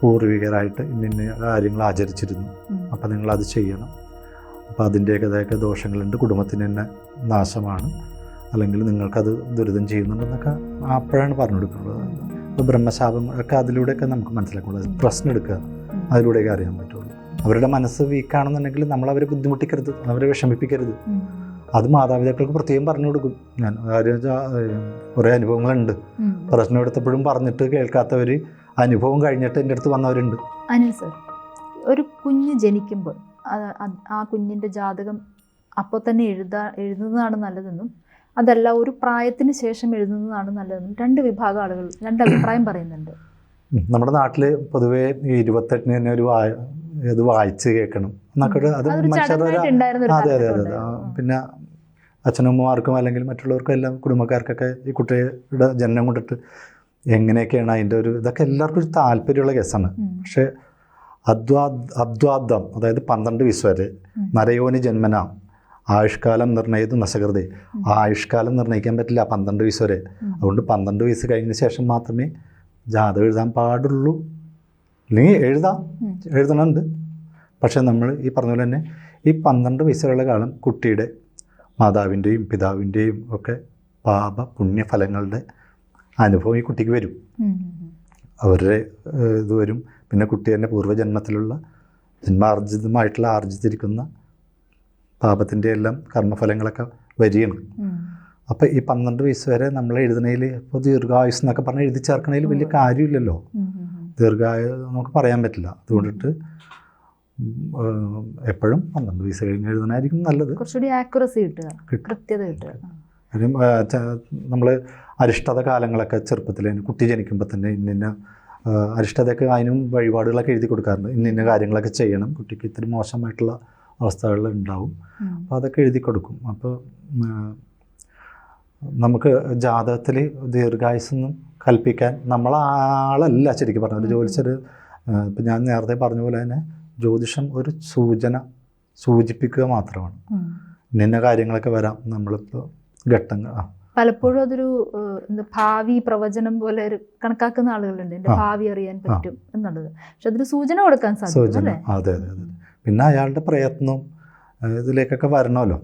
പൂർവികരായിട്ട് ഇന്ന കാര്യങ്ങൾ ആചരിച്ചിരുന്നു. അപ്പം നിങ്ങളത് ചെയ്യണം. അപ്പോൾ അതിന്റേതായ ദോഷങ്ങളുണ്ട്. കുടുംബത്തിന് തന്നെ നാശമാണ്. അല്ലെങ്കിൽ നിങ്ങൾക്കത് ദുരിതം ചെയ്യുന്നുണ്ടെന്നൊക്കെ അപ്പോഴാണ് പറഞ്ഞു കൊടുക്കുന്നത് അപ്പോൾ ബ്രഹ്മശാപം ഒക്കെ അതിലൂടെയൊക്കെ നമുക്ക് മനസ്സിലാക്കുള്ളൂ പ്രശ്നം എടുക്കുക. അതിലൂടെ അതിലൂടെയൊക്കെ അറിയാൻ പറ്റുള്ളൂ. അവരുടെ മനസ്സ് വീക്കാണെന്നുണ്ടെങ്കിൽ നമ്മൾ അവരെ ബുദ്ധിമുട്ടിക്കരുത്. അവരെ വിഷമിപ്പിക്കരുത്. അത് മാതാപിതാക്കൾക്ക് പ്രത്യേകം പറഞ്ഞു കൊടുക്കും. ഞാൻ കുറേ അനുഭവങ്ങളുണ്ട്. പ്രശ്നം എടുത്തപ്പോഴും പറഞ്ഞിട്ട് കേൾക്കാത്തവർ അനുഭവം കഴിഞ്ഞിട്ട് എന്റെ അടുത്ത് വന്നവരുണ്ട് അനിൽ സർ ഒരു കുഞ്ഞ് ജനിക്കുമ്പോൾ ആ കുഞ്ഞിന്റെ ജാതകം അപ്പോൾ തന്നെ എഴുതാ എഴുതുന്നതാണ് നല്ലതെന്നും അതല്ല ഒരു പ്രായത്തിന് ശേഷം എഴുതുന്നതാണ് നല്ലതെന്നും രണ്ട് വിഭാഗം ആളുകൾ രണ്ട് അഭിപ്രായം പറയുന്നുണ്ട് നമ്മുടെ നാട്ടിൽ പൊതുവേ ഈ ഇരുപത്തെട്ടിന് തന്നെ ഒരു വായ ഇത് വായിച്ച് കേൾക്കണം എന്നൊക്കെ അത് അതെ അതെ അതെ. പിന്നെ അച്ഛനമ്മമാർക്കും അല്ലെങ്കിൽ മറ്റുള്ളവർക്കും എല്ലാം കുടുംബക്കാർക്കൊക്കെ ഈ കുട്ടിയുടെ ജനനം കൊണ്ടിട്ട് എങ്ങനെയൊക്കെയാണ് അതിന്റെ ഒരു ഇതൊക്കെ എല്ലാവർക്കും ഒരു താല്പര്യമുള്ള കേസാണ്. പക്ഷേ അദ്വാ അദ്വാദം അതായത് പന്ത്രണ്ട് വിശ്വര് വരെ നരയോനി ജന്മന ആയുഷ്കാലം നിർണയത് നശകൃതി ആയുഷ്കാലം നിർണയിക്കാൻ പറ്റില്ല പന്ത്രണ്ട് വയസ്സ് വരെ. അതുകൊണ്ട് പന്ത്രണ്ട് വയസ്സ് കഴിഞ്ഞ ശേഷം മാത്രമേ ജാതകം എഴുതാൻ പാടുള്ളൂ. അല്ലെങ്കിൽ എഴുതാം. എഴുതണുണ്ട്. പക്ഷേ നമ്മൾ ഈ പറഞ്ഞ പോലെ തന്നെ ഈ പന്ത്രണ്ട് വയസ്സുള്ള കാലം കുട്ടിയുടെ മാതാവിന്റെയും പിതാവിന്റെയും ഒക്കെ പാപ പുണ്യഫലങ്ങളുടെ അനുഭവം ഈ കുട്ടിക്ക് വരും. അവരുടെ ഇത് വരും. പിന്നെ കുട്ടി തന്നെ പൂർവജന്മത്തിലുള്ള ജന്മാർജിതമായിട്ടുള്ള ആർജിച്ചിരിക്കുന്ന പാപത്തിന്റെ എല്ലാം കർമ്മഫലങ്ങളൊക്കെ വരികയാണ്. അപ്പോൾ ഈ പന്ത്രണ്ട് വയസ്സ് വരെ നമ്മൾ എഴുതുന്നതിൽ ഇപ്പോൾ ദീർഘായുസ് എന്നൊക്കെ പറഞ്ഞ് എഴുതി ചേർക്കണതിൽ വലിയ കാര്യമില്ലല്ലോ. ദീർഘായു നമുക്ക് പറയാൻ പറ്റില്ല. അതുകൊണ്ടിട്ട് എപ്പോഴും പന്ത്രണ്ട് വയസ്സ് കഴിഞ്ഞ് എഴുതുന്നതായിരിക്കും നല്ലത്. കുറച്ചുകൂടി ആക്യുറസി കിട്ടുക. കിട്ടും. കൃത്യത കിട്ടുക. കാര്യം നമ്മൾ അരിഷ്ടത കാലങ്ങളൊക്കെ ചെറുപ്പത്തിൽ കുട്ടി ജനിക്കുമ്പോൾ തന്നെ ഇന്നിന്ന അരിഷ്ടതയൊക്കെ അതിനും വഴിപാടുകളൊക്കെ എഴുതി കൊടുക്കാറുണ്ട്. ഇന്ന ഇന്ന കാര്യങ്ങളൊക്കെ ചെയ്യണം. കുട്ടിക്ക് ഇത്തിരി മോശമായിട്ടുള്ള അവസ്ഥകൾ ഉണ്ടാവും. അപ്പോൾ അതൊക്കെ എഴുതി കൊടുക്കും. അപ്പോൾ നമുക്ക് ജാതകത്തിൽ ദീർഘായുസൊന്നും കൽപ്പിക്കാൻ നമ്മളാളല്ല ശരിക്കും പറഞ്ഞത് ഒരു ജ്യോതിഷർ ഇപ്പം ഞാൻ നേരത്തെ പറഞ്ഞ പോലെ തന്നെ ജ്യോതിഷം ഒരു സൂചന സൂചിപ്പിക്കുക മാത്രമാണ്. ഉം. ഇന്ന കാര്യങ്ങളൊക്കെ വരാം. നമ്മളിപ്പോൾ ഘട്ടങ്ങൾ ആ പലപ്പോഴും അതൊരു എന്താ ഭാവി പ്രവചനം പോലെ ഒരു കണക്കാക്കുന്ന ആളുകളുണ്ട്. എന്റെ ഭാവി അറിയാൻ പറ്റും എന്നുള്ളത്. പക്ഷെ അതിന് സൂചന കൊടുക്കാൻ സാധിക്കും അല്ലേ? അതെ അതെ അതെ. പിന്നെ അയാളുടെ പ്രയത്നം ഇതിലേക്കൊക്കെ വരണമല്ലോ.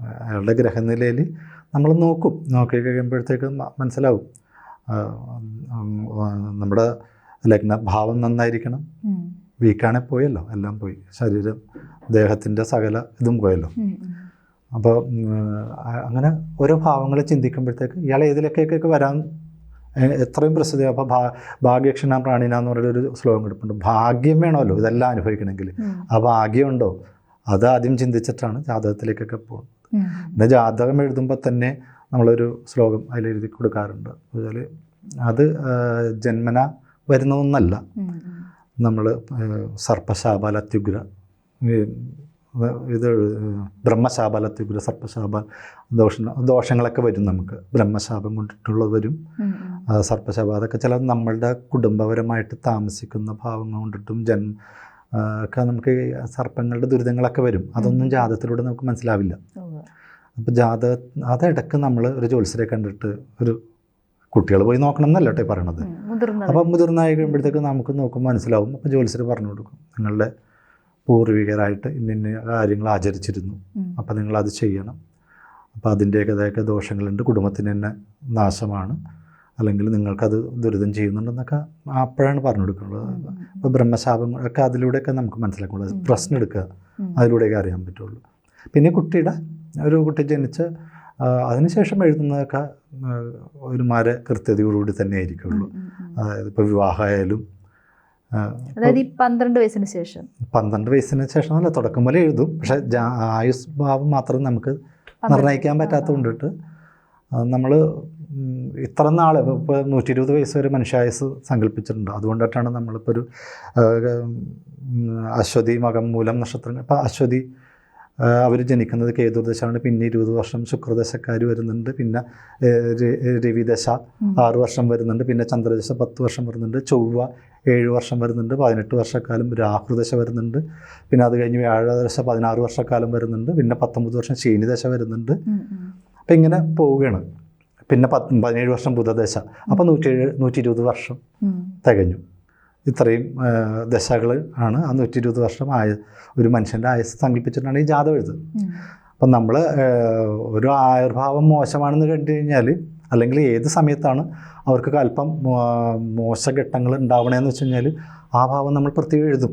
അയാളുടെ ഗ്രഹനിലയിൽ നമ്മൾ നോക്കും. നോക്കി കഴിയുമ്പോഴത്തേക്ക് മനസ്സിലാവും. നമ്മുടെ ലഗ്ന ഭാവം നന്നായിരിക്കണം. വീക്കാണെ പോയല്ലോ. എല്ലാം പോയി. ശരീരം ദേഹത്തിന്റെ സകല ഇതും പോയല്ലോ. അപ്പോൾ അങ്ങനെ ഓരോ ഭാവങ്ങൾ ചിന്തിക്കുമ്പോഴത്തേക്ക് ഇയാൾ ഏതിലേക്കൊക്കെ വരാൻ എത്രയും പ്രസിദ്ധി അപ്പോൾ ഭാ ഭാഗ്യക്ഷണ പ്രാണിന എന്ന് പറയുന്നൊരു ശ്ലോകം കിടപ്പുണ്ട്. ഭാഗ്യം വേണമല്ലോ ഇതെല്ലാം അനുഭവിക്കണമെങ്കിൽ. ആ ഭാഗ്യമുണ്ടോ? അത് ആദ്യം ചിന്തിച്ചിട്ടാണ് ജാതകത്തിലേക്കൊക്കെ പോകുന്നത്. പിന്നെ ജാതകം എഴുതുമ്പോൾ തന്നെ നമ്മളൊരു ശ്ലോകം അതിൽ എഴുതി കൊടുക്കാറുണ്ട്. അതുപോലെ അത് ജന്മന വരുന്നതൊന്നല്ല. നമ്മൾ സർപ്പശാപാലത്യുഗ്ര ഇത് ബ്രഹ്മശാപാലത്യുഗ്ര സർപ്പശാപ ദോഷ ദോഷങ്ങളൊക്കെ വരും നമുക്ക്. ബ്രഹ്മശാപം കൊണ്ടിട്ടുള്ളത് വരും. സർപ്പശാപം അതൊക്കെ ചില നമ്മളുടെ കുടുംബപരമായിട്ട് താമസിക്കുന്ന ഭാവങ്ങൾ കൊണ്ടിട്ടും ജന്മ ഒക്കെ നമുക്ക് സർപ്പങ്ങളുടെ ദുരിതങ്ങളൊക്കെ വരും. അതൊന്നും ജാതത്തിലൂടെ നമുക്ക് മനസ്സിലാവില്ല. അപ്പോൾ ജാത അതിടക്ക് നമ്മൾ ഒരു ജ്യോത്സ്യരെ കണ്ടിട്ട് ഒരു കുട്ടികൾ പോയി നോക്കണം എന്നല്ല കേട്ടോ പറയണത്. ഉം. അപ്പം മുതിർന്നായി കഴിയുമ്പോഴത്തേക്ക് നമുക്ക് നോക്കുമ്പോൾ മനസ്സിലാവും. അപ്പോൾ ജോലിസർ പറഞ്ഞു കൊടുക്കും. നിങ്ങളുടെ പൂർവികരായിട്ട് ഇന്ന കാര്യങ്ങൾ ആചരിച്ചിരുന്നു. അപ്പം നിങ്ങൾ നിങ്ങളത് ചെയ്യണം. അപ്പോൾ അതിന്റേതായ ദോഷങ്ങളുണ്ട്. കുടുംബത്തിന് തന്നെ നാശമാണ്. അല്ലെങ്കിൽ നിങ്ങൾക്കത് ദുരിതം ചെയ്യുന്നുണ്ടെന്നൊക്കെ അപ്പോഴാണ് പറഞ്ഞു കൊടുക്കുന്നത്. അപ്പോൾ ബ്രഹ്മശാപം ഒക്കെ അതിലൂടെയൊക്കെ നമുക്ക് മനസ്സിലാക്കുള്ളൂ. പ്രശ്നം എടുക്കുക. അതിലൂടെയൊക്കെ അറിയാൻ പറ്റുള്ളൂ. പിന്നെ കുട്ടിയുടെ ഒരു കുട്ടി ജനിച്ച് അതിനുശേഷം എഴുതുന്നതൊക്കെ ഒരുമാരെ കൃത്യതയോടുകൂടി തന്നെ ആയിരിക്കുള്ളൂ. അതായത് ഇപ്പോൾ വിവാഹമായാലും അതായത് ഈ പന്ത്രണ്ട് വയസ്സിന് ശേഷം. പന്ത്രണ്ട് വയസ്സിന് ശേഷം അല്ല തുടക്കം പോലെ എഴുതും. പക്ഷേ ആയുസ് ഭാവം മാത്രം നമുക്ക് നിർണയിക്കാൻ പറ്റാത്ത പറ്റാത്തത് കൊണ്ടിട്ട് നമ്മൾ ഇത്ര നാൾ ഇപ്പോൾ നൂറ്റി ഇരുപത് വയസ്സ് വരെ മനുഷ്യായുസ് സങ്കല്പിച്ചിട്ടുണ്ട്. അതുകൊണ്ടിട്ടാണ് നമ്മളിപ്പോൾ ഒരു അശ്വതി മകം മൂലം നക്ഷത്രം ഇപ്പോൾ അശ്വതി അവർ ജനിക്കുന്നത് കേതുർദശാണ്. പിന്നെ ഇരുപത് വർഷം ശുക്രദശക്കാർ വരുന്നുണ്ട്. പിന്നെ രവിദശ. ആറ് വർഷം വരുന്നുണ്ട്. പിന്നെ ചന്ദ്രദശ പത്ത് വർഷം വരുന്നുണ്ട്. ചൊവ്വ ഏഴ് വർഷം വരുന്നുണ്ട്. പതിനെട്ട് വർഷക്കാലം രാഹുദശ വരുന്നുണ്ട്. പിന്നെ അത് കഴിഞ്ഞ് വ്യാഴദശ പതിനാറ് വർഷക്കാലം വരുന്നുണ്ട്. പിന്നെ പത്തൊമ്പത് വർഷം ശനിദശ വരുന്നുണ്ട്. അപ്പം ഇങ്ങനെ പോവുകയാണ്. പിന്നെ പത്ത് പതിനേഴ് വർഷം ബുധദശ. അപ്പം നൂറ്റി നൂറ്റി ഇരുപത് വർഷം. തികഞ്ഞു. ഇത്രയും ദശകൾ ആണ് ആ നൂറ്റി ഇരുപത് വർഷം ആയ ഒരു മനുഷ്യന്റെ ആയുസ് സങ്കല്പിച്ചിട്ടാണ് ഈ ജാതം എഴുതുന്നത്. അപ്പം നമ്മൾ ഒരു ആയുർഭാവം മോശമാണെന്ന് കണ്ടു കഴിഞ്ഞാൽ അല്ലെങ്കിൽ ഏത് സമയത്താണ് അവർക്ക് അല്പം മോശഘട്ടങ്ങൾ ഉണ്ടാവണേന്ന് വെച്ച് കഴിഞ്ഞാൽ ആ ഭാവം നമ്മൾ പ്രത്യേകം എഴുതും.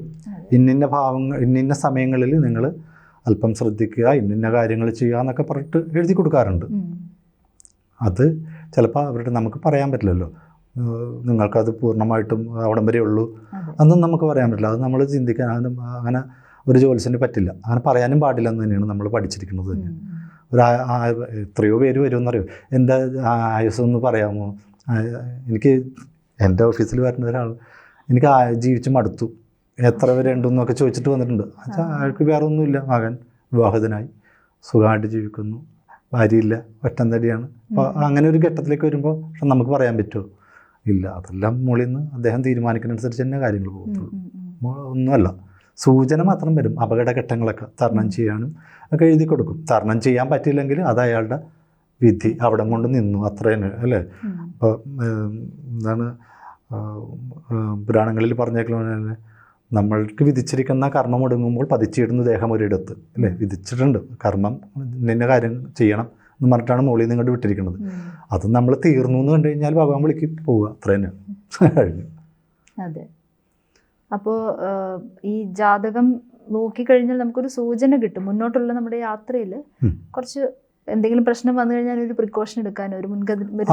ഇന്നിന്ന ഭാവങ്ങൾ ഇന്നിന്ന സമയങ്ങളിൽ നിങ്ങൾ അല്പം ശ്രദ്ധിക്കുക ഇന്നിന്ന കാര്യങ്ങൾ ചെയ്യുക എന്നൊക്കെ പറഞ്ഞിട്ട് എഴുതി കൊടുക്കാറുണ്ട്. അത് ചിലപ്പോൾ അവരുടെ നമുക്ക് പറയാൻ പറ്റില്ലല്ലോ. നിങ്ങൾക്കത് പൂർണമായിട്ടും അവിടം വരെ ഉള്ളൂ. അന്നും നമുക്ക് പറയാൻ പറ്റില്ല. അത് നമ്മൾ ചിന്തിക്കാൻ അങ്ങനെ ഒരു ജോലിസിന് പറ്റില്ല. അങ്ങനെ പറയാനും പാടില്ല എന്ന് തന്നെയാണ് നമ്മൾ പഠിച്ചിരിക്കുന്നത് തന്നെ. ഒരു എത്രയോ പേര് വരുമെന്നറിയോ? എന്റെ ആയുസ് ഒന്ന് പറയാമോ? എനിക്ക് എന്റെ ഓഫീസിൽ വരുന്ന ഒരാൾ എനിക്ക് ജീവിച്ച് മടുത്തു. എത്ര പേര് ഉണ്ടെന്നൊക്കെ ചോദിച്ചിട്ട് വന്നിട്ടുണ്ട്. അച്ഛാ അയാൾക്ക് വേറെ ഒന്നുമില്ല മകൻ വിവാഹിതനായി. സുഖമായിട്ട് ജീവിക്കുന്നു. ഭാര്യയില്ല. ഒറ്റന്തടിയാണ് അപ്പോൾ അങ്ങനെ ഒരു ഘട്ടത്തിലേക്ക് വരുമ്പോൾ നമുക്ക് പറയാൻ പറ്റുമോ? ഇല്ല അതെല്ലാം മുകളിൽ നിന്ന് അദ്ദേഹം തീരുമാനിക്കുന്നതനുസരിച്ച് തന്നെ കാര്യങ്ങൾ. പോകത്തുള്ളൂ. ഒന്നുമല്ല. സൂചന മാത്രം വരും. അപകടഘട്ടങ്ങളൊക്കെ തരണം ചെയ്യാനും ഒക്കെ എഴുതി കൊടുക്കും. തരണം ചെയ്യാൻ പറ്റിയില്ലെങ്കിൽ അത് അയാളുടെ വിധി അവിടെ കൊണ്ട് നിന്നു. അത്ര തന്നെ അല്ലേ? അപ്പോൾ എന്താണ് പുരാണങ്ങളിൽ പറഞ്ഞേക്കുന്ന നമ്മൾക്ക് വിധിച്ചിരിക്കുന്ന കർമ്മം ഒടുങ്ങുമ്പോൾ പതിച്ചിടുന്ന ദേഹം ഒരിടത്ത് അല്ലേ? വിധിച്ചിട്ടുണ്ട്. കർമ്മം നിന്ന കാര്യം ചെയ്യണം. എന്ന് പറഞ്ഞിട്ടാണ് മുകളിൽ നിന്ന് ഇങ്ങോട്ട് വിട്ടിരിക്കുന്നത്. അത് നമ്മൾ തീർന്നു എന്ന് കണ്ടു കഴിഞ്ഞാൽ ഭഗവാൻ വിളിക്ക് പോവുക. അത്ര തന്നെ. കഴിഞ്ഞു അതെ. അപ്പോൾ ഈ ജാതകം നോക്കിക്കഴിഞ്ഞാൽ നമുക്കൊരു സൂചന കിട്ടും. മുന്നോട്ടുള്ള നമ്മുടെ യാത്രയിൽ. കുറച്ച് എന്തെങ്കിലും പ്രശ്നം വന്നു കഴിഞ്ഞാൽ ഒരു പ്രിക്കോഷൻ എടുക്കാനോ ഒരു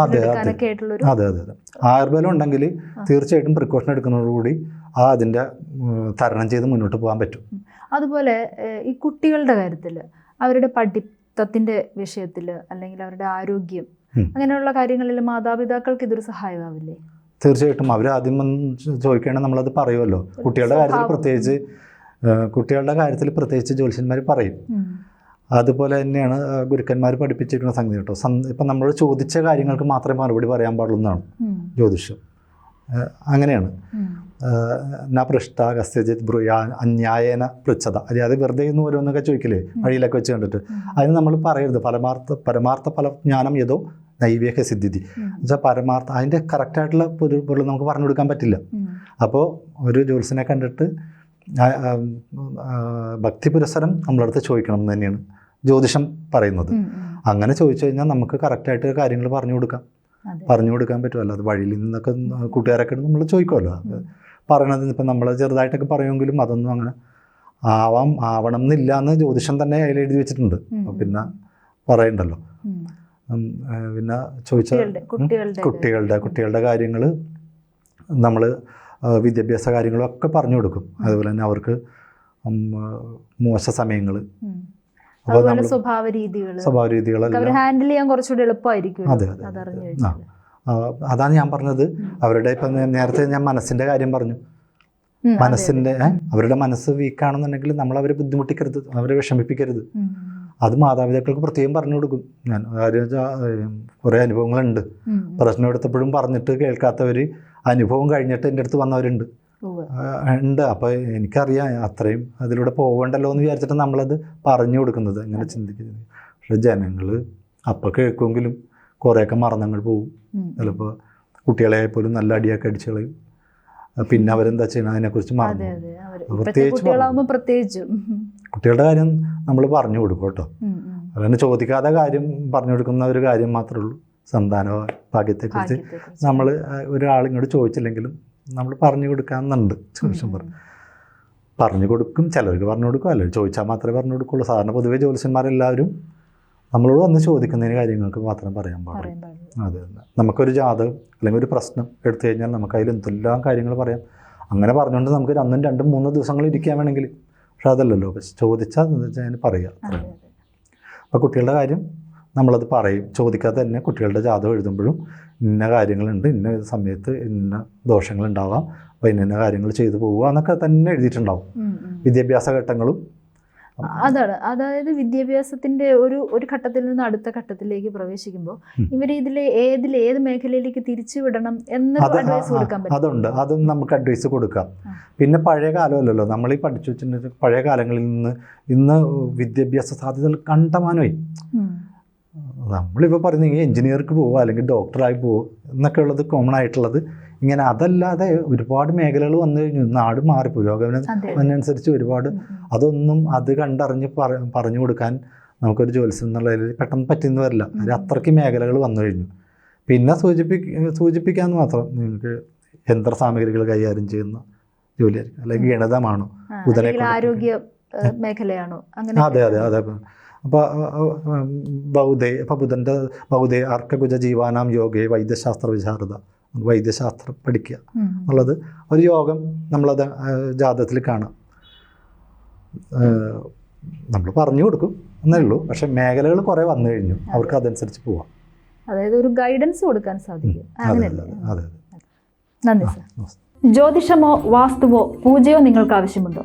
അതെ അതെ. അതെ ആയുർബലം ഉണ്ടെങ്കിൽ തീർച്ചയായിട്ടും പ്രിക്കോഷൻ എടുക്കുന്നതോടുകൂടി ആ അതിന്റെ തരണം ചെയ്ത് മുന്നോട്ട് പോകാൻ പറ്റും. അതുപോലെ ഈ കുട്ടികളുടെ കാര്യത്തിൽ അവരുടെ പഠിത്തത്തിന്റെ വിഷയത്തിൽ അല്ലെങ്കിൽ അവരുടെ ആരോഗ്യം. അങ്ങനെയുള്ള കാര്യങ്ങളിൽ മാതാപിതാക്കൾക്ക് ഇതൊരു സഹായമാവില്ലേ? തീർച്ചയായിട്ടും. അവർ ആദ്യം വന്ന് ചോദിക്കുകയാണെങ്കിൽ നമ്മളത് പറയുമല്ലോ. കുട്ടികളുടെ കാര്യത്തിൽ പ്രത്യേകിച്ച് കുട്ടികളുടെ കാര്യത്തിൽ പ്രത്യേകിച്ച് ജ്യോത്സ്യന്മാർ പറയും. അതുപോലെ തന്നെയാണ് ഗുരുക്കന്മാർ പഠിപ്പിച്ചിരിക്കുന്ന സംഗതി കേട്ടോ. ഇപ്പം നമ്മൾ ചോദിച്ച കാര്യങ്ങൾക്ക് മാത്രമേ മറുപടി പറയാൻ പാടുള്ളൂ എന്നാണ് ജ്യോതിഷം. അങ്ങനെയാണ്. ന പൃഷ്ട കസ്യജിത് ബ്രൂയ അന്യായേന പൃച്ഛത. അതായത് വെറുതെ എന്ന് ഓരോന്നൊക്കെ ചോദിക്കില്ലേ? വഴിയിലൊക്കെ വെച്ച് കണ്ടിട്ട്. അതിന് നമ്മൾ പറയരുത്. പരമാർത്ഥ പരമാർത്ഥ ഫല ജ്ഞാനം ഏതോ നൈവേഹ സിദ്ധിതി. എന്നുവെച്ചാൽ പരമാർത്ഥ അതിന്റെ കറക്റ്റായിട്ടുള്ള പൊരുൾ നമുക്ക് പറഞ്ഞു കൊടുക്കാൻ പറ്റില്ല. അപ്പോൾ ഒരു ജ്യോത്സ്യനെ കണ്ടിട്ട് ഭക്തി പുരസരം നമ്മളടുത്ത് ചോദിക്കണം എന്ന് തന്നെയാണ് ജ്യോതിഷം പറയുന്നത്. അങ്ങനെ ചോദിച്ചു കഴിഞ്ഞാൽ നമുക്ക് കറക്റ്റായിട്ട് കാര്യങ്ങൾ പറഞ്ഞു കൊടുക്കാം. പറഞ്ഞു കൊടുക്കാൻ പറ്റുമല്ലോ അത് വഴിയിൽ നിന്നൊക്കെ കൂട്ടുകാരൊക്കെ നമ്മൾ ചോദിക്കുമല്ലോ. അത് പറയണത് ഇപ്പം നമ്മൾ ചെറുതായിട്ടൊക്കെ പറയുമെങ്കിലും അതൊന്നും അങ്ങനെ ആവാം ആവണം എന്നില്ല എന്ന് ജ്യോതിഷം തന്നെ അതിൽ എഴുതി വെച്ചിട്ടുണ്ട്. പിന്നെ പറയണ്ടല്ലോ. പിന്നെ ചോദിച്ച കുട്ടികളുടെ കുട്ടികളുടെ കാര്യങ്ങൾ നമ്മൾ വിദ്യാഭ്യാസ കാര്യങ്ങളൊക്കെ പറഞ്ഞു കൊടുക്കും. അതുപോലെ തന്നെ അവർക്ക് മോശ സമയങ്ങൾ അതുപോലെ സ്വഭാവ രീതികൾ സ്വഭാവ രീതികളെല്ലാം ഹാൻഡിൽ ചെയ്യാൻ കുറച്ചുകൂടി എളുപ്പമായിരിക്കും അതെ, അതെ, ആ. അതാണ് ഞാൻ പറഞ്ഞത്. അവരുടെ ഇപ്പം നേരത്തെ ഞാൻ മനസ്സിന്റെ കാര്യം പറഞ്ഞു. മനസ്സിന്റെ അവരുടെ മനസ്സ് വീക്കാണെന്നുണ്ടെങ്കിൽ നമ്മൾ അവരെ ബുദ്ധിമുട്ടിക്കരുത് അവരെ വിഷമിപ്പിക്കരുത്. അത് മാതാപിതാക്കൾക്ക് പ്രത്യേകം പറഞ്ഞു കൊടുക്കും. ഞാൻ കുറെ അനുഭവങ്ങളുണ്ട്. പ്രശ്നം എടുത്തപ്പോഴും പറഞ്ഞിട്ട് കേൾക്കാത്തവർ അനുഭവം കഴിഞ്ഞിട്ട് എന്റെ അടുത്ത് വന്നവരുണ്ട്. ഉണ്ട്. അപ്പോൾ എനിക്കറിയാം അത്രയും അതിലൂടെ പോവണ്ടല്ലോ എന്ന് വിചാരിച്ചിട്ട് നമ്മളത് പറഞ്ഞു കൊടുക്കുന്നത്. അങ്ങനെ ചിന്തിക്കുന്നത്. പക്ഷെ ജനങ്ങൾ അപ്പോൾ കേൾക്കുമെങ്കിലും കുറേയൊക്കെ മറന്നങ്ങൾ പോവും. ചിലപ്പോൾ കുട്ടികളെ പോലും നല്ല അടിയൊക്കെ അടിച്ചു കളയും. പിന്നെ അവരെന്താ ചെയ്യണം അതിനെക്കുറിച്ച് അതെ മറന്നു പ്രത്യേകിച്ച് പ്രത്യേകിച്ചും. കുട്ടികളുടെ കാര്യം നമ്മൾ പറഞ്ഞു കൊടുക്കും കേട്ടോ. അതുകൊണ്ട് ചോദിക്കാതെ ചോദിക്കാത്ത കാര്യം പറഞ്ഞു കൊടുക്കുന്ന ഒരു കാര്യം മാത്രമേ ഉള്ളൂ. സന്താന ഭാഗ്യത്തെക്കുറിച്ച്. നമ്മൾ ഒരാളിങ്ങോട്ട് ചോദിച്ചില്ലെങ്കിലും നമ്മൾ പറഞ്ഞു കൊടുക്കാമെന്നുണ്ട് ചോദിച്ചും പറഞ്ഞു. പറഞ്ഞു കൊടുക്കും ചിലർക്ക് പറഞ്ഞു കൊടുക്കും അല്ലെങ്കിൽ ചോദിച്ചാൽ മാത്രമേ പറഞ്ഞു കൊടുക്കുള്ളൂ. സാധാരണ പൊതുവെ ജ്യോത്സ്യന്മാരെല്ലാവരും നമ്മളോട് വന്ന് ചോദിക്കുന്നതിന് കാര്യങ്ങൾക്ക് മാത്രം പറയാൻ പാടില്ല. അതെ നമുക്കൊരു ജാതകം അല്ലെങ്കിൽ ഒരു പ്രശ്നം എടുത്തു കഴിഞ്ഞാൽ നമുക്ക് അതിൽ എന്തെല്ലാം കാര്യങ്ങൾ പറയാം. അങ്ങനെ പറഞ്ഞുകൊണ്ട് നമുക്ക് രണ്ടും രണ്ടും മൂന്ന് ദിവസങ്ങൾ ഇരിക്കാൻ വേണമെങ്കിൽ പക്ഷെ അതല്ലല്ലോ. പക്ഷെ ചോദിച്ചാൽ അതിന് പറയുക അപ്പം അപ്പോൾ കുട്ടികളുടെ കാര്യം നമ്മളത് പറയും. ചോദിക്കാതെ തന്നെ കുട്ടികളുടെ ജാതകം എഴുതുമ്പോഴും ഇന്ന കാര്യങ്ങളുണ്ട് ഇന്ന സമയത്ത് ഇന്ന ദോഷങ്ങളുണ്ടാവാം അപ്പോൾ ഇന്ന ഇന്ന കാര്യങ്ങൾ ചെയ്തു പോവുക എന്നൊക്കെ തന്നെ എഴുതിയിട്ടുണ്ടാവും. വിദ്യാഭ്യാസ ഘട്ടങ്ങളും. അതാണ്. അതായത് വിദ്യാഭ്യാസത്തിന്റെ ഒരു ഒരു ഘട്ടത്തിൽ നിന്ന് അടുത്ത ഘട്ടത്തിലേക്ക് പ്രവേശിക്കുമ്പോൾ. ഇവർ ഇതിൽ ഏതിൽ ഏത് മേഖലയിലേക്ക് തിരിച്ചു വിടണം എന്ന് അത് അഡ്വൈസ് കൊടുക്കാൻ പറ്റും. അതുണ്ട്. അതും നമുക്ക് അഡ്വൈസ് കൊടുക്കാം. പിന്നെ പഴയ കാലമല്ലല്ലോ. നമ്മൾ ഈ പഠിച്ചു വെച്ചിട്ടുണ്ടെങ്കിൽ പഴയ കാലങ്ങളിൽ നിന്ന് ഇന്ന് വിദ്യാഭ്യാസ സാധ്യതകൾ കണ്ടമാനമായി. നമ്മളിപ്പോൾ പറയുന്നത് എഞ്ചിനീയർക്ക് പോവുക അല്ലെങ്കിൽ ഡോക്ടറായി പോവുക എന്നൊക്കെ ഉള്ളത് കോമൺ ആയിട്ടുള്ളത്. ഇങ്ങനെ അതല്ലാതെ ഒരുപാട് മേഖലകൾ വന്നു കഴിഞ്ഞു. നാട് മാറി പുരോഗമനം അതെ അതിനനുസരിച്ച് ഒരുപാട്. അതൊന്നും അത് കണ്ടറിഞ്ഞ് പറ പറഞ്ഞു കൊടുക്കാൻ നമുക്കൊരു ജോലിസ് എന്നുള്ളതിൽ പെട്ടെന്ന് പറ്റുന്ന വരില്ല. അത് അത്രയ്ക്ക് മേഖലകൾ വന്നു കഴിഞ്ഞു. പിന്നെ സൂചിപ്പിക്ക സൂചിപ്പിക്കാമെന്ന് മാത്രം നിങ്ങൾക്ക് യന്ത്ര സാമഗ്രികൾ കൈകാര്യം ചെയ്യുന്ന ജോലിയായിരിക്കും. അല്ലെങ്കിൽ ഗണിതമാണോ ബുധനെ ആരോഗ്യ മേഖലയാണോ? അതെ അതെ അതെ. അപ്പോൾ ബൗദ്ധേ അപ്പോൾ ബുധന്റെ ബൗദ്ധേ അർക്കകുജ ജീവാനാം യോഗയെ വൈദ്യശാസ്ത്ര വിചാരത വൈദ്യശാസ്ത്രം പഠിക്കുക. എന്നുള്ളത് ഒരു യോഗം നമ്മളത് ജാതത്തിൽ കാണാം. നമ്മൾ പറഞ്ഞു കൊടുക്കും. എന്നേ ഉള്ളൂ. പക്ഷെ മേഖലകൾ കുറേ വന്നു കഴിഞ്ഞു. അവർക്ക് അതനുസരിച്ച് പോവാം. അതായത് ഒരു ഗൈഡൻസ് കൊടുക്കാൻ സാധിക്കും. അതെ നന്ദി സർ ജ്യോതിഷമോ വാസ്തുവോ പൂജയോ നിങ്ങൾക്ക് ആവശ്യമുണ്ടോ?